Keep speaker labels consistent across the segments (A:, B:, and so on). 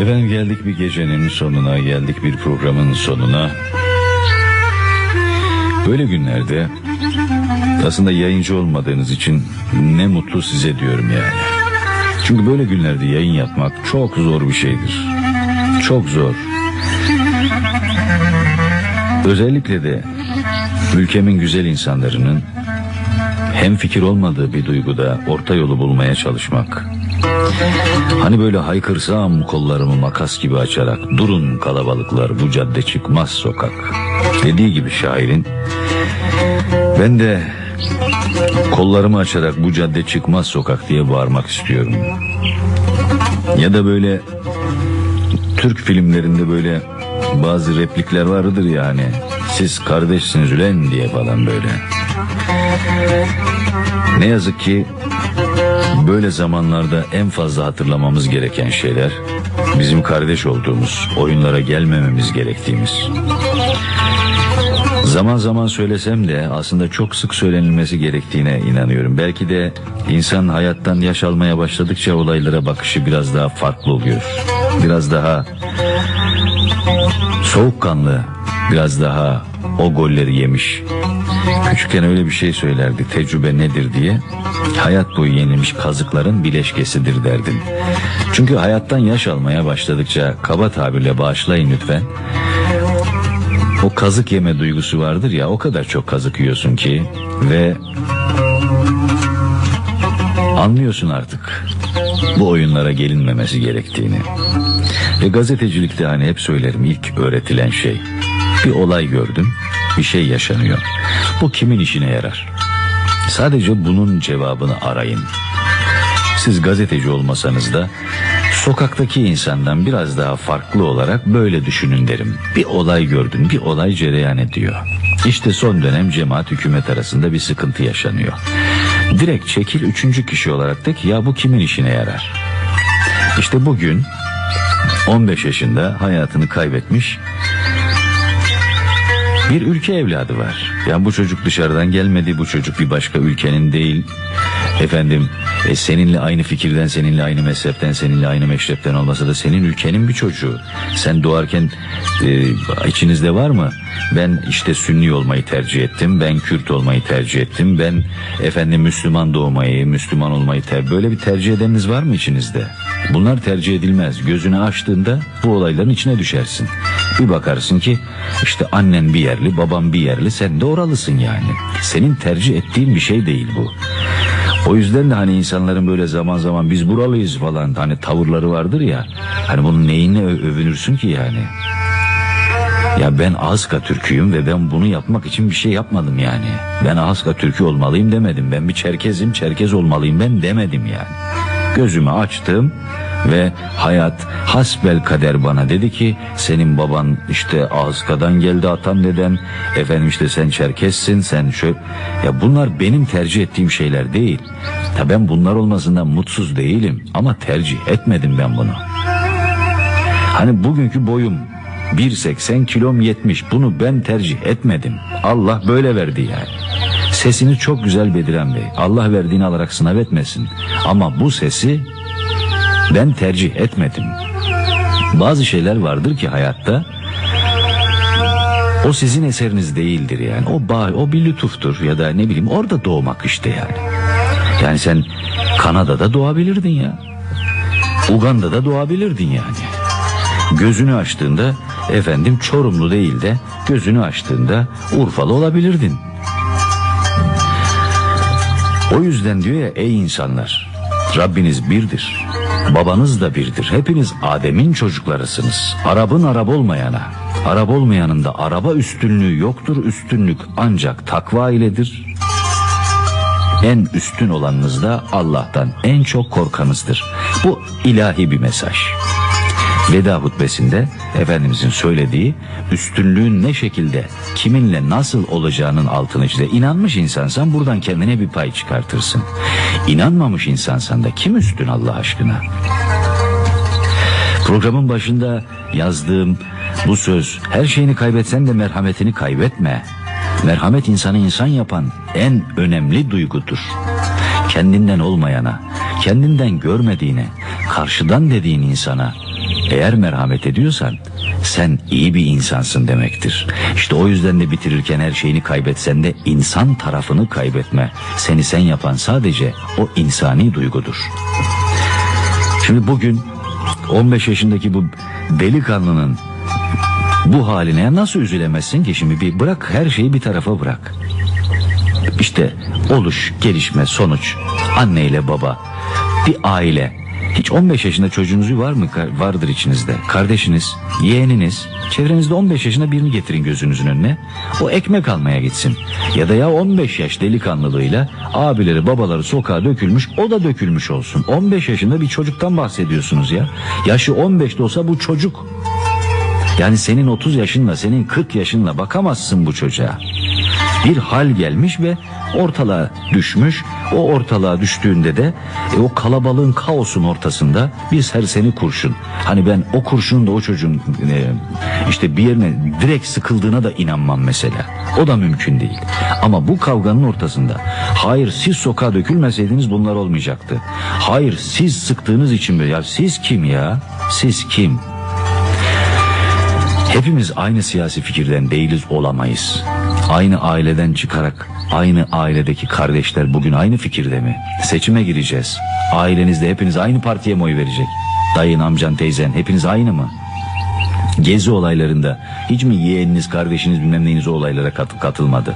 A: Efendim geldik bir gecenin sonuna, geldik bir programın sonuna. Böyle günlerde aslında yayıncı olmadığınız için ne mutlu size diyorum yani. Çünkü böyle günlerde yayın yapmak çok zor bir şeydir. Çok zor. Özellikle de ülkemin güzel insanlarının hem fikir olmadığı bir duyguda orta yolu bulmaya çalışmak. Hani böyle haykırsam kollarımı makas gibi açarak durun kalabalıklar bu cadde çıkmaz sokak dediği gibi şairin ben de kollarımı açarak bu cadde çıkmaz sokak diye bağırmak istiyorum. Ya da böyle Türk filmlerinde böyle bazı replikler vardır yani siz kardeşsiniz ülen diye falan böyle. Ne yazık ki böyle zamanlarda en fazla hatırlamamız gereken şeyler bizim kardeş olduğumuz, oyunlara gelmememiz gerektiğimiz. Zaman zaman söylesem de aslında çok sık söylenilmesi gerektiğine inanıyorum. Belki de insan hayattan yaş almaya başladıkça olaylara bakışı biraz daha farklı oluyor. Biraz daha soğukkanlı, biraz daha o golleri yemiş. Küçükken öyle bir şey söylerdi tecrübe nedir diye. Hayat boyu yenilmiş kazıkların bileşkesidir derdin. Çünkü hayattan yaş almaya başladıkça kaba tabirle bağışlayın lütfen. O kazık yeme duygusu vardır ya o kadar çok kazık yiyorsun ki ve anlıyorsun artık bu oyunlara gelinmemesi gerektiğini. Ve gazetecilikte hani hep söylerim ilk öğretilen şey bir olay gördüm bir şey yaşanıyor. Bu kimin işine yarar? Sadece bunun cevabını arayın. Siz gazeteci olmasanız da sokaktaki insandan biraz daha farklı olarak böyle düşünün derim. Bir olay gördün, bir olay cereyan ediyor. İşte son dönem cemaat hükümet arasında bir sıkıntı yaşanıyor. Direkt çekil üçüncü kişi olarak de ki ya bu kimin işine yarar? İşte bugün 15 yaşında hayatını kaybetmiş bir ülke evladı var. Yani bu çocuk dışarıdan gelmedi, bu çocuk bir başka ülkenin değil. Efendim e, seninle aynı fikirden, seninle aynı mezhepten, seninle aynı meşrepten olmasa da senin ülkenin bir çocuğu. Sen doğarken e, içinizde var mı? Ben işte Sünni olmayı tercih ettim, ben Kürt olmayı tercih ettim, ben efendim Müslüman doğmayı, Müslüman olmayı tercih... Böyle bir tercih edeniniz var mı içinizde? Bunlar tercih edilmez. Gözünü açtığında bu olayların içine düşersin. Bir bakarsın ki işte annen bir yerli, baban bir yerli, sen de oralısın yani. Senin tercih ettiğin bir şey değil bu. O yüzden de hani insanların böyle zaman zaman biz buralıyız falan hani tavırları vardır ya. Hani bunun neyine övünürsün ki yani. Ya ben Aska Türk'üyüm ve ben bunu yapmak için bir şey yapmadım yani. Ben Aska Türk'ü olmalıyım demedim. Ben bir Çerkezim, Çerkez olmalıyım ben demedim yani. Gözümü açtım ve hayat hasbel kader bana dedi ki senin baban işte Aska'dan geldi atan deden efendim işte sen Çerkessin sen şöyle ya bunlar benim tercih ettiğim şeyler değil. Ya ben bunlar olmasından mutsuz değilim ama tercih etmedim ben bunu. Hani bugünkü boyum 1.80 kilom 70 bunu ben tercih etmedim. Allah böyle verdi yani. Sesini çok güzel Bediren Bey. Allah verdiğini alarak sınav etmesin. Ama bu sesi ben tercih etmedim. Bazı şeyler vardır ki hayatta o sizin eseriniz değildir yani. O bağ, o bir lütuftur ya da ne bileyim orada doğmak işte yani. Yani sen Kanada'da doğabilirdin ya. Uganda'da doğabilirdin yani. Gözünü açtığında efendim Çorumlu değil de gözünü açtığında Urfalı olabilirdin. O yüzden diyor ya ey insanlar Rabbiniz birdir. Babanız da birdir. Hepiniz Adem'in çocuklarısınız. Arap'ın Arap olmayana, Arap olmayanın da araba üstünlüğü yoktur. Üstünlük ancak takva iledir. En üstün olanınız da Allah'tan en çok korkanızdır. Bu ilahi bir mesaj. Veda hutbesinde Efendimizin söylediği üstünlüğün ne şekilde kiminle nasıl olacağının altını çize. İnanmış insansan buradan kendine bir pay çıkartırsın. İnanmamış insansan da kim üstün Allah aşkına? Programın başında yazdığım bu söz her şeyini kaybetsen de merhametini kaybetme. Merhamet insanı insan yapan en önemli duygudur. Kendinden olmayana, kendinden görmediğine, karşıdan dediğin insana Eğer merhamet ediyorsan sen iyi bir insansın demektir. İşte o yüzden de bitirirken her şeyini kaybetsen de insan tarafını kaybetme. Seni sen yapan sadece o insani duygudur. Şimdi bugün 15 yaşındaki bu delikanlının bu haline nasıl üzülemezsin ki şimdi bir bırak her şeyi bir tarafa bırak. İşte oluş, gelişme, sonuç, anne ile baba, bir aile. Hiç 15 yaşında çocuğunuz var mı? Vardır içinizde. Kardeşiniz, yeğeniniz, çevrenizde 15 yaşında birini getirin gözünüzün önüne. O ekmek almaya gitsin. Ya da ya 15 yaş delikanlılığıyla abileri babaları sokağa dökülmüş o da dökülmüş olsun. 15 yaşında bir çocuktan bahsediyorsunuz ya. Yaşı 15 de olsa bu çocuk. Yani senin 30 yaşınla senin 40 yaşınla bakamazsın bu çocuğa. Bir hal gelmiş ve ortalığa düşmüş. O ortalığa düştüğünde de e, o kalabalığın kaosun ortasında bir serseni kurşun. Hani ben o kurşunun da o çocuğun e, işte bir yerine direkt sıkıldığına da inanmam mesela. O da mümkün değil. Ama bu kavganın ortasında hayır siz sokağa dökülmeseydiniz bunlar olmayacaktı. Hayır siz sıktığınız için böyle ya siz kim ya? Siz kim? Hepimiz aynı siyasi fikirden değiliz olamayız. Aynı aileden çıkarak aynı ailedeki kardeşler bugün aynı fikirde mi? Seçime gireceğiz. Ailenizde hepiniz aynı partiye mi oy verecek? Dayın, amcan, teyzen hepiniz aynı mı? Gezi olaylarında hiç mi yeğeniniz, kardeşiniz bilmem neyiniz o olaylara kat- katılmadı?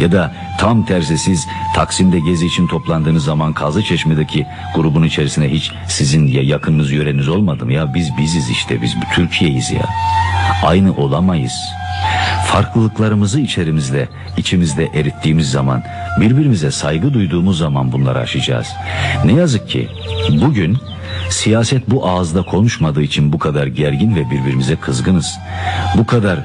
A: Ya da tam tersi siz Taksim'de gezi için toplandığınız zaman Kazlıçeşme'deki grubun içerisine hiç sizin ya yakınınız, yöreniz olmadı mı? Ya biz biziz işte, biz Türkiye'yiz ya. Aynı olamayız. Farklılıklarımızı içerimizde, içimizde erittiğimiz zaman, birbirimize saygı duyduğumuz zaman bunları aşacağız. Ne yazık ki bugün siyaset bu ağızda konuşmadığı için bu kadar gergin ve birbirimize kızgınız. Bu kadar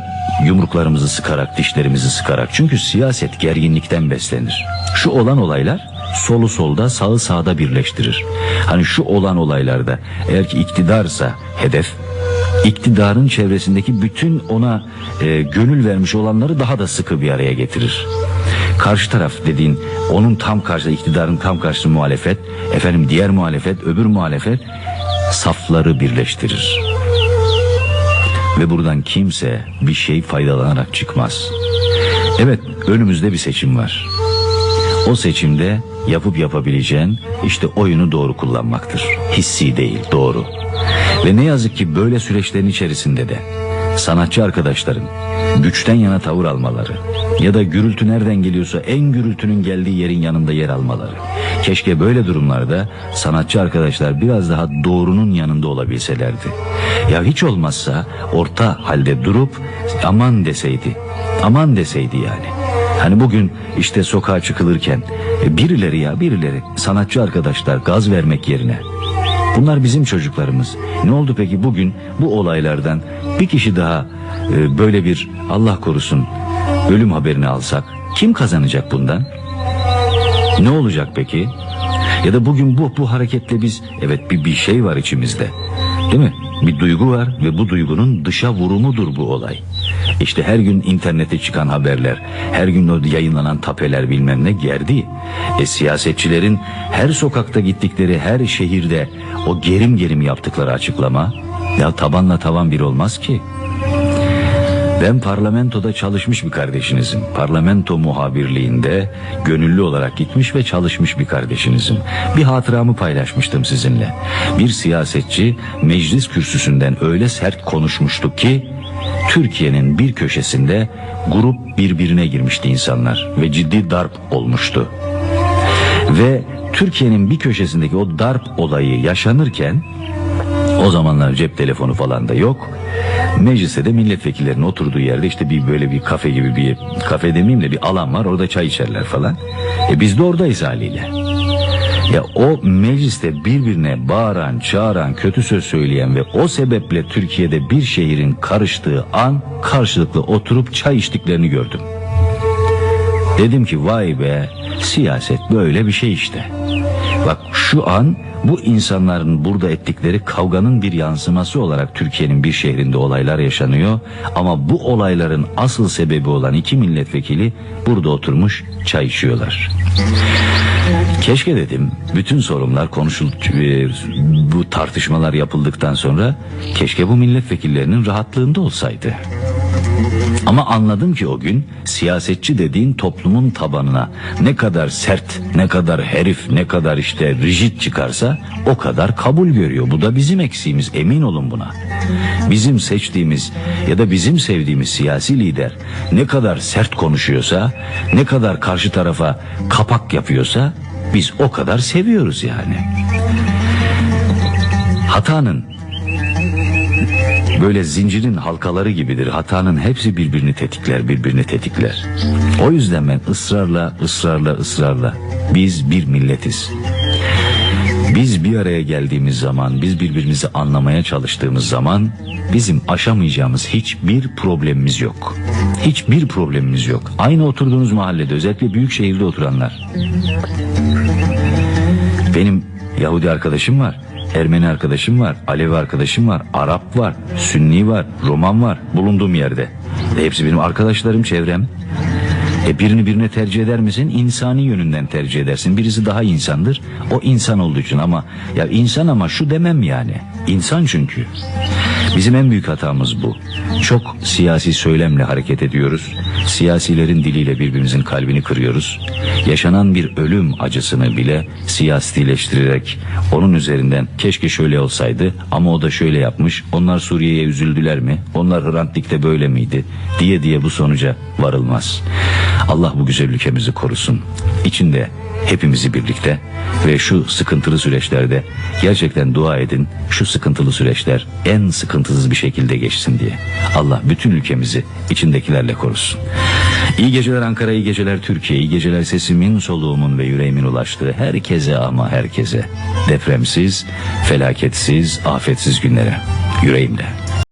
A: yumruklarımızı sıkarak, dişlerimizi sıkarak. Çünkü siyaset gerginlikten beslenir. Şu olan olaylar solu solda, sağı sağda birleştirir. Hani şu olan olaylarda eğer ki iktidarsa hedef, iktidarın çevresindeki bütün ona e, gönül vermiş olanları daha da sıkı bir araya getirir. Karşı taraf dediğin onun tam karşı iktidarın tam karşı muhalefet, efendim diğer muhalefet, öbür muhalefet safları birleştirir. Ve buradan kimse bir şey faydalanarak çıkmaz. Evet önümüzde bir seçim var. O seçimde yapıp yapabileceğin işte oyunu doğru kullanmaktır. Hissi değil doğru. Ve ne yazık ki böyle süreçlerin içerisinde de sanatçı arkadaşların güçten yana tavır almaları ya da gürültü nereden geliyorsa en gürültünün geldiği yerin yanında yer almaları. Keşke böyle durumlarda sanatçı arkadaşlar biraz daha doğrunun yanında olabilselerdi. Ya hiç olmazsa orta halde durup aman deseydi. Aman deseydi yani. Hani bugün işte sokağa çıkılırken e, birileri ya birileri sanatçı arkadaşlar gaz vermek yerine Bunlar bizim çocuklarımız. Ne oldu peki bugün bu olaylardan bir kişi daha e, böyle bir Allah korusun ölüm haberini alsak kim kazanacak bundan? Ne olacak peki? Ya da bugün bu bu hareketle biz evet bir bir şey var içimizde. Değil mi? Bir duygu var ve bu duygunun dışa vurumudur bu olay. İşte her gün internete çıkan haberler, her gün o yayınlanan tapeler bilmem ne gerdi. E siyasetçilerin her sokakta gittikleri her şehirde o gerim gerim yaptıkları açıklama ya tabanla tavan bir olmaz ki. Ben parlamentoda çalışmış bir kardeşinizim. Parlamento muhabirliğinde gönüllü olarak gitmiş ve çalışmış bir kardeşinizim. Bir hatıramı paylaşmıştım sizinle. Bir siyasetçi meclis kürsüsünden öyle sert konuşmuştu ki Türkiye'nin bir köşesinde grup birbirine girmişti insanlar ve ciddi darp olmuştu. Ve Türkiye'nin bir köşesindeki o darp olayı yaşanırken o zamanlar cep telefonu falan da yok. Mecliste de milletvekillerinin oturduğu yerde işte bir böyle bir kafe gibi bir kafe demeyeyim de bir alan var orada çay içerler falan. E biz de oradayız haliyle. Ya o mecliste birbirine bağıran, çağıran, kötü söz söyleyen ve o sebeple Türkiye'de bir şehrin karıştığı an karşılıklı oturup çay içtiklerini gördüm. Dedim ki vay be siyaset böyle bir şey işte. Bak şu an bu insanların burada ettikleri kavganın bir yansıması olarak Türkiye'nin bir şehrinde olaylar yaşanıyor. Ama bu olayların asıl sebebi olan iki milletvekili burada oturmuş çay içiyorlar. Keşke dedim bütün sorunlar konuşul e, bu tartışmalar yapıldıktan sonra keşke bu milletvekillerinin rahatlığında olsaydı. Ama anladım ki o gün siyasetçi dediğin toplumun tabanına ne kadar sert, ne kadar herif, ne kadar işte rigid çıkarsa o kadar kabul görüyor. Bu da bizim eksiğimiz emin olun buna. Bizim seçtiğimiz ya da bizim sevdiğimiz siyasi lider ne kadar sert konuşuyorsa, ne kadar karşı tarafa kapak yapıyorsa biz o kadar seviyoruz yani. Hatanın böyle zincirin halkaları gibidir. Hatanın hepsi birbirini tetikler, birbirini tetikler. O yüzden ben ısrarla, ısrarla, ısrarla biz bir milletiz. Biz bir araya geldiğimiz zaman, biz birbirimizi anlamaya çalıştığımız zaman bizim aşamayacağımız hiçbir problemimiz yok. Hiçbir problemimiz yok. Aynı oturduğunuz mahallede özellikle büyük şehirde oturanlar. Benim Yahudi arkadaşım var. Ermeni arkadaşım var, Alevi arkadaşım var, Arap var, Sünni var, Roman var bulunduğum yerde. E hepsi benim arkadaşlarım, çevrem. E birini birine tercih eder misin? İnsani yönünden tercih edersin. Birisi daha insandır. O insan olduğu için ama ya insan ama şu demem yani. İnsan çünkü. Bizim en büyük hatamız bu. Çok siyasi söylemle hareket ediyoruz. Siyasilerin diliyle birbirimizin kalbini kırıyoruz. Yaşanan bir ölüm acısını bile siyasileştirerek onun üzerinden keşke şöyle olsaydı ama o da şöyle yapmış. Onlar Suriye'ye üzüldüler mi? Onlar Hrant Dik'te böyle miydi? Diye diye bu sonuca varılmaz. Allah bu güzel ülkemizi korusun. İçinde hepimizi birlikte ve şu sıkıntılı süreçlerde gerçekten dua edin. Şu sıkıntılı süreçler en sıkıntısız bir şekilde geçsin diye. Allah bütün ülkemizi içindekilerle korusun. İyi geceler Ankara, iyi geceler Türkiye, iyi geceler sesimin, soluğumun ve yüreğimin ulaştığı herkese ama herkese. Depremsiz, felaketsiz, afetsiz günlere. Yüreğimle.